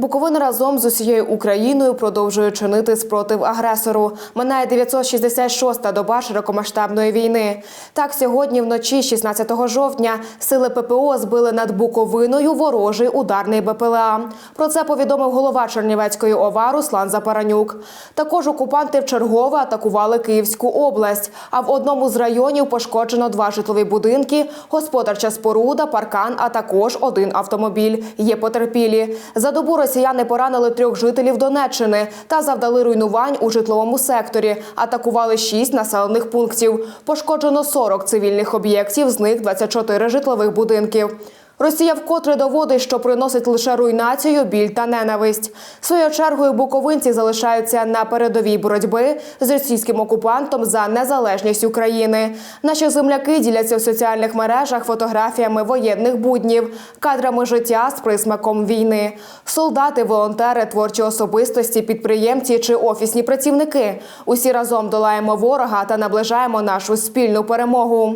Буковина разом з усією Україною продовжує чинити спротив агресору. Минає 966-та доба широкомасштабної війни. Так, сьогодні вночі, 16 жовтня, сили ППО збили над Буковиною ворожий ударний БПЛА. Про це повідомив голова Чернівецької ОВА Руслан Запаранюк. Також окупанти вчергове атакували Київську область. А в одному з районів пошкоджено два житлові будинки, господарча споруда, паркан, а також один автомобіль. Є потерпілі. За добу росіяни поранили трьох жителів Донеччини та завдали руйнувань у житловому секторі. Атакували шість населених пунктів. Пошкоджено 40 цивільних об'єктів, з них 24 житлових будинків. Росія вкотре доводить, що приносить лише руйнацію, біль та ненависть. Своєю чергою буковинці залишаються на передовій боротьби з російським окупантом за незалежність України. Наші земляки діляться в соціальних мережах фотографіями воєнних буднів, кадрами життя з присмаком війни. Солдати, волонтери, творчі особистості, підприємці чи офісні працівники. Усі разом долаємо ворога та наближаємо нашу спільну перемогу.